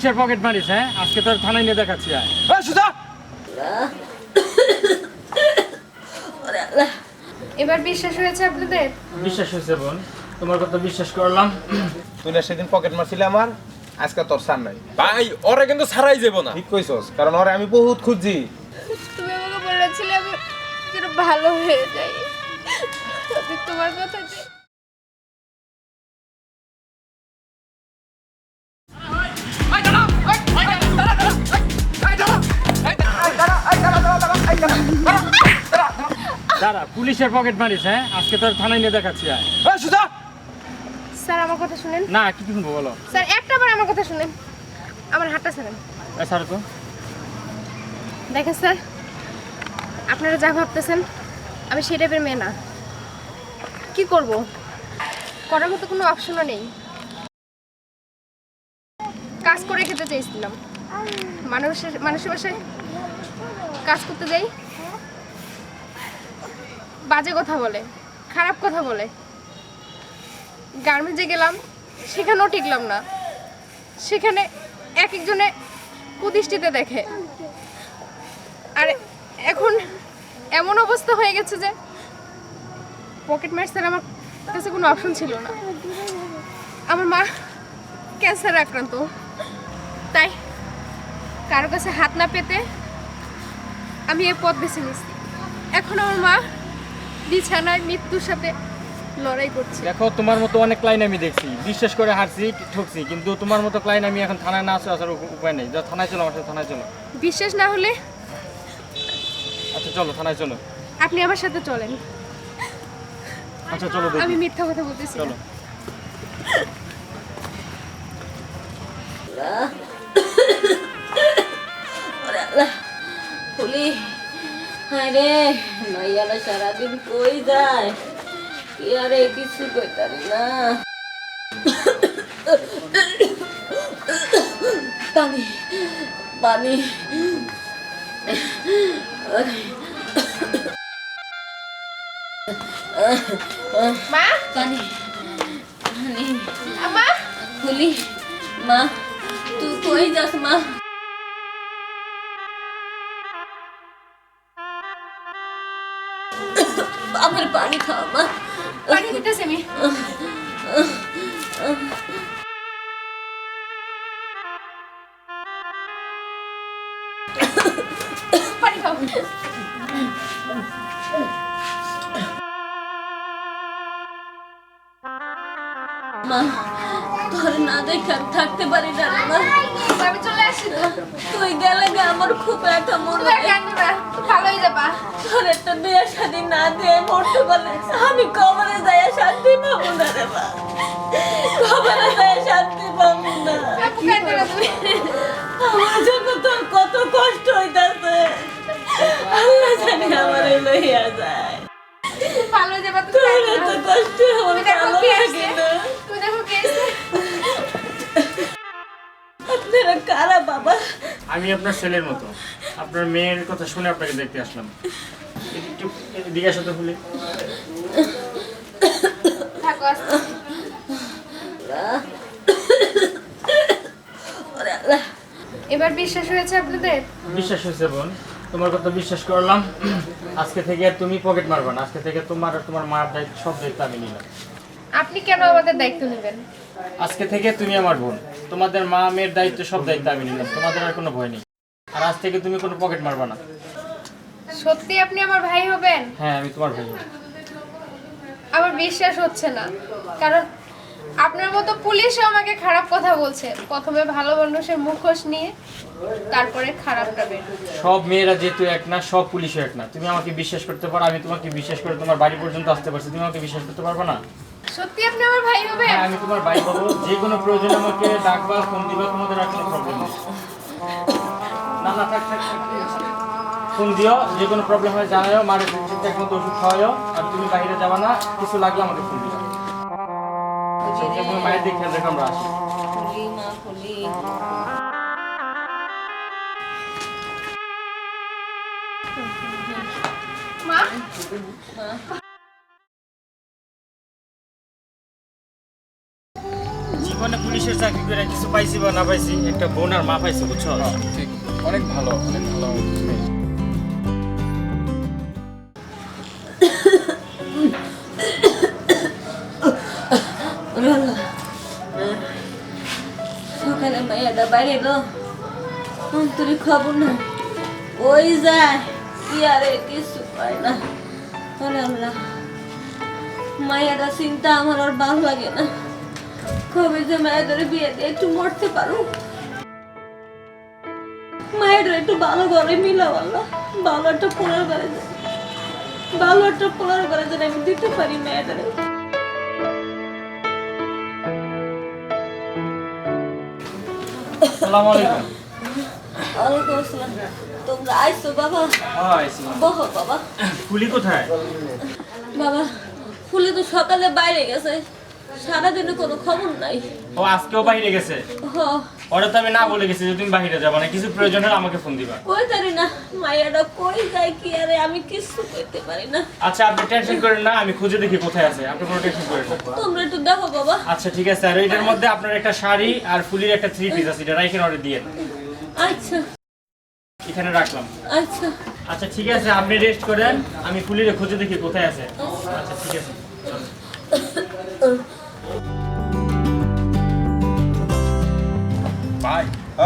পুলিশের পকেট মারিস হ্যাঁ? আজকে তোর থানায় নিয়ে দেখাচ্ছি আয়। সুজা! এবার বিশ্বাস হয়েছে আপনাদের? বিশ্বাস হয়েছে বোন। তোমার কথা বিশ্বাস করলাম। তুই না সেদিন পকেট মারছিলি আমার আজকে তোর সার নাই। ভাই ওরা কিন্তু ছাড়াই যাব না। ঠিক কইছস কারণ ওরে আমি বহুত খুঁজছি। তুমি আমাকে বলেছিলে আমি যেন ভালো হয়ে যাই। তোমার কথা দাঁড়া পুলিশের পকেট মারিস হ্যাঁ? আজকে তোর থানায় নিয়ে দেখাচ্ছি আয়। এই সুজা! স্যার আমার কথা শুনেন। না কি শুনব বলো। স্যার একটা বার আমার কথা শুনেন। আমার হাতটা ছাড়েন। এ স্যার তো। দেখেন স্যার আপনারা যা ভাবতেছেন আমি সেই টাইপের মেয়ে না। কি করব? করার মতো কোনো অপশনও নেই। কাজ করে খেতে চাইছিলাম মানুষের মানুষের বাসায় কাজ করতে যাই। বাজে কথা বলে, খারাপ কথা বলে। গার্মেন্টসে গেলাম, সেখানেও টিকলাম না। সেখানে এক একজনে কুদৃষ্টিতে দেখে। আর এখন এমন অবস্থা হয়ে গেছে যে পকেট মার আমার কাছে কোনো অপশন ছিল না। আমার মা ক্যান্সার আক্রান্ত। তাই কারও কাছে হাত না পেতে আমি এ পথ বেছে নিয়েছি। এখন আমার মা বিছানায় মৃত্যুর সাথে লড়াই করছে। দেখো তোমার মতো অনেক ক্লাইন আমি দেখছি। বিশ্বাস করে হারছি ঠকছি কিন্তু তোমার মতো ক্লাইন আমি এখন থানায় না আসা আসার উপায় নেই। যা থানায় চলো আমার সাথে থানায় চলো। বিশ্বাস না হলে আচ্ছা চলো থানায় চলো। আপনি আমার সাথে চলেন। আচ্ছা চলো আমি মিথ্যা কথা বলতেছি। চলো। খুলি হায় রে। মাইয়ালা সারাদিন কই যায়? কি আরে কিছু কইতারি না। পানি পানি। মা? পানি পানি। আমা খুলি মা তুই কই যাস মা? আমার পানি খাওয়া মা পানি দিতেছি আমি পানি খাও মা তোর না দেখে আমি থাকতে পারি না রে মা আমি চলে আসছি তো। তুই গেলে গে আমার খুব একটা মন আর না তুমি যাবা। তোর একটা বিয়ে শাদী না দিয়ে মরতে পারলে আমি কবরে যাই শান্তি পাবো না রে মা। কবরে যাই শান্তি পাবো না। আমার জন্য তোর কত কষ্ট হইতাছে। আল্লাহ জানে আমার লইয়া যায়। ভালো যাবা এত কষ্ট দেখো ভালো লাগে আপনারা কারা বাবা? আমি আপনার ছেলের মতো। আপনার মেয়ের কথা শুনে আপনাকে দেখতে আসলাম। একটু এদিকে আসো তো ভুলে এবার বিশ্বাস হয়েছে আপনাদের? বিশ্বাস হয়েছে বোন। তোমার কথা বিশ্বাস করলাম। আজকে থেকে আর তুমি পকেট মারবা না। আজকে থেকে তোমার আর তোমার মার দায়িত্ব সব দায়িত্ব আমি নিলাম। আপনি কেন আমাদের দায়িত্ব নেবেন? আজকে থেকে তুমি আমার বোন। তোমাদের মা মেয়ের দায়িত্ব সব দায়িত্ব আমি নিলাম। তোমাদের আর কোনো ভয় নেই। আর আজ থেকে তুমি কোনো পকেট মারবে না। সত্যি আপনি আমার ভাই হবেন? হ্যাঁ আমি তোমার ভাই আমার বিশ্বাস হচ্ছে না। কারণ আপনার মতো পুলিশও আমাকে খারাপ কথা বলছে। প্রথমে ভালো মানুষের মুখোশ নিয়ে তারপরে খারাপটা বের। সব মেয়েরা যেহেতু এক না সব পুলিশও এক না। তুমি আমাকে বিশ্বাস করতে পারো আমি তোমাকে বিশ্বাস করে তোমার বাড়ি পর্যন্ত আসতে পারছি। তুমি আমাকে বিশ্বাস করতে পারবে না? সত্যি আপনি আমার ভাই হবেন? হ্যাঁ আমি তোমার ভাই হব। যে কোনো প্রয়োজনে আমাকে ডাকবা ফোন দিবা তোমাদের আর কোনো প্রবলেম নেই। না না থাক থাক থাক। ফোন দিও যে কোনো প্রবলেম হয় জানাও মারে ঠিকঠাক মতো ওষুধ খাওয়াও আর তুমি বাইরে যাবা না কিছু লাগলে আমাকে ফোন দিও মায়ের দিকে খেয়াল রেখে আমরা আসি। জীবনে পুলিশের চাকরি করে কিছু পাইছি বা না পাইছি একটা বোন আর মা পাইছি বুঝছ? ঠিক। অনেক ভালো অনেক ভালো সকালে মাইয়াটা বাইরে খবর না ওই যায়? আরে কিছু মায়েরা চিন্তা আমার আর ভালো লাগে না। কবে যে মায়েদের বিয়ে দিয়ে একটু মরতে পারো মায়েরা একটু ভালো ঘরে মিলাও আল্লাহ। ভালো একটা পোলার ঘরে ভালো একটা পোলার ঘরে যেন আমি দিতে পারি মেয়েদের। আসসালামু ওয়ালাইকুম আসসালাম তোমরা আইসো বাবা। হাই বাবা। ফুলি কোথায়? বাবা ফুলে তো সকালে বাইরে গেছে। সারাদিনে কোনো খবর নাই। ও আজকেও বাইরে গেছে? ওরা তো আমি না বলে গেছি যে তুমি বাইরে যাবা না কিছু প্রয়োজন হলে আমাকে ফোন দিবা। কই জানি না মাইয়াটা কই যায় কি আরে আমি কিছু করতে পারি না। আচ্ছা আপনি টেনশন করেন না আমি খুঁজে দেখি কোথায় আছে। আপনি কোনো টেনশন করেন না। তোমরা একটু দেখো বাবা। আচ্ছা ঠিক আছে। আর এটার মধ্যে আপনার একটা শাড়ি আর ফুলির একটা থ্রি পিস আছে এটা রাইখেন অর্ডার দিয়ে। আচ্ছা। এখানে রাখলাম। আচ্ছা। আচ্ছা ঠিক আছে আপনি রেস্ট করেন। আমি ফুলিরে খুঁজে দেখি কোথায় আছে। আচ্ছা। ঠিক আছে ভাই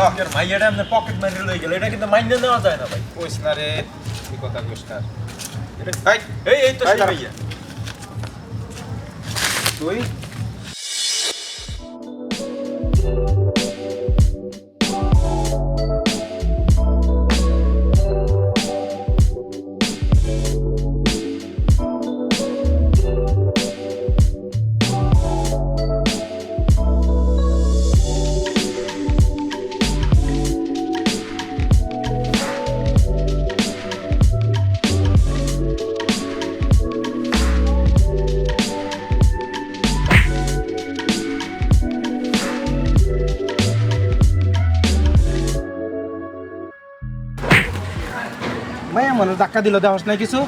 আপনার মাইয়াটা আপনার পকেট মারি লই গেল। এটা কিন্তু মাইনে নেওয়া যায় না ভাই। কইস না রে কি কথা কইস না। এই এই তো সেই মাইয়া। তুই মনে ধাক্কা দিল দেহস নাই কিছু?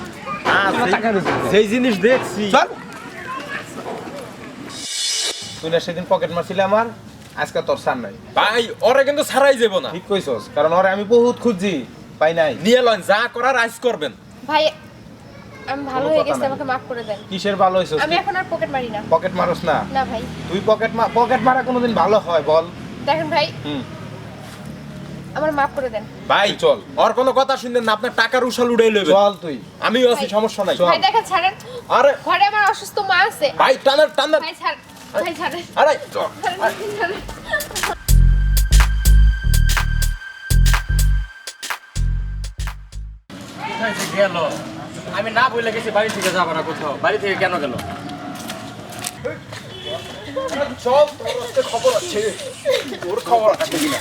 সেই জিনিস দেখছি। চল। তুই সেদিন পকেট মারছিলি আমার আজকে তোর সার নাই। ভাই ওরে কিন্তু ছাড়াই যাব না। ঠিক কইছস কারণ ওরে আমি বহুত খুঁজছি পাই নাই। নিয়ে লন যা করার আইস করবেন। ভাই আমি ভালো হয়ে গেছি আমাকে মাফ করে দেন। কিসের ভালো হইছস? আমি এখন আর পকেট মারি না। পকেট মারস না? না ভাই। তুই পকেট মা পকেট মারা কোনোদিন ভালো হয় বল। দেখেন ভাই আমার মাফ করে দেন। ভাই চল। ওর কোনো কথা শুনলেন না আপনার টাকার উশাল উড়াই লইবে চল তুই। আমিও আছি সমস্যা নাই। ভাই দেখেন ছাড়েন। আরে। ঘরে আমার অসুস্থ মা আছে। ভাই টানার টানার। ভাই ছাড় ভাই ছাড়েন। আরে চল। গেল। আমি না বলে গেছি বাড়ি থেকে যাব না কোথাও। বাড়ি থেকে কেন গেল? চল তোর খবর আছে। তোর খবর আছে কিনা?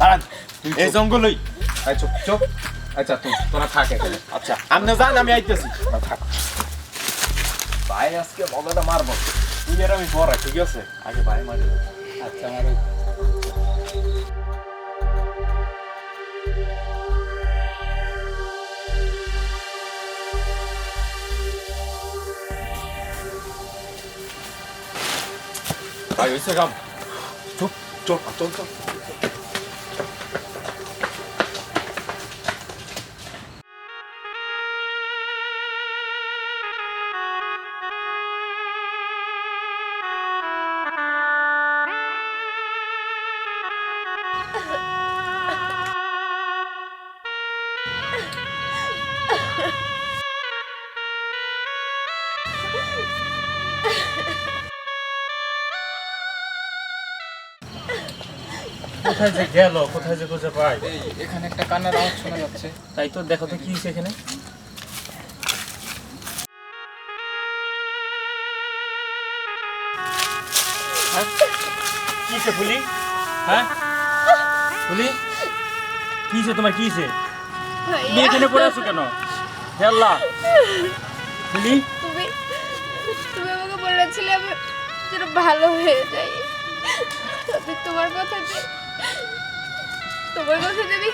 দাঁড়ান। এই জঙ্গলই। চুপ চুপ। আচ্ছা তুই তোরা থাক এখানে। আচ্ছা আপনি যান আমি আইতেছি। থাক। ভাই আজকে মজাটা মারবো। তুই আর আমি পরে ঠিক আছে? আগে ভাই মারি। আচ্ছা আমার ভাই হয়েছে কাম। চুপ চল চল চল কোথায় যে গেল কোথায় যে খুঁজে পাই এখানে একটা কান্নার আওয়াজ শোনা যাচ্ছে। তাই তো দেখো তো কি হয়েছে এখানে। হ্যাঁ? কি হয়েছে ফুলি? হ্যাঁ? ফুলি? কি তোমার কি হয়েছে? তুমি এখানে পড়ে আছো কেন? হে আল্লাহ। ফুলি? তুমি তুমি আমাকে বলেছিলে আমি যেন ভালো হয়ে যাই। তোমার কথা তোমার কথা যদি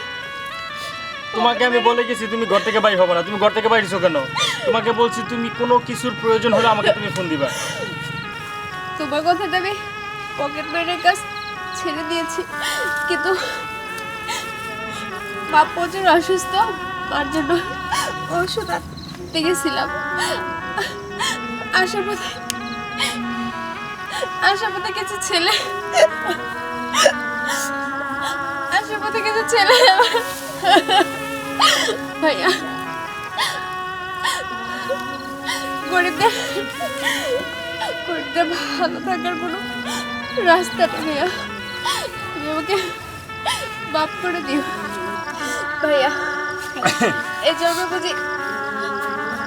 তোমাকে আমি বলে গেছি তুমি ঘর থেকে বাইর হবে না। তুমি ঘর থেকে বাইরেছো কেন? তোমাকে বলছি তুমি কোনো কিছুর প্রয়োজন হলে আমাকে তুমি ফোন দিবা। তোমার কথা আমি পকেট মারের কাজ ছেড়ে দিয়েছি। কিন্তু মা প্রচুর অসুস্থ তার জন্য ওষুধ আনতে গেছিলাম। আসার পথে আসার পথে কিছু ছেলে ছেলে। ভাইয়া। গরিবদের গরিবদের ভালো থাকার কোনো রাস্তাটা ভাইয়া। তুমি আমাকে বাপ করে দিও। ভাইয়া এই জন্য বুঝি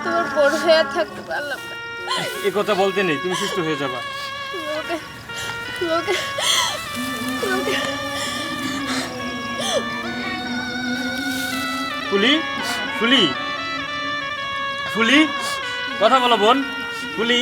তোমার বড় হয়ে থাকতে পারলাম না। এ কথা বলতে নেই তুমি সুস্থ হয়ে যাবা। ফুলি ফুলি ফুলি কথা বলো বোন ফুলি।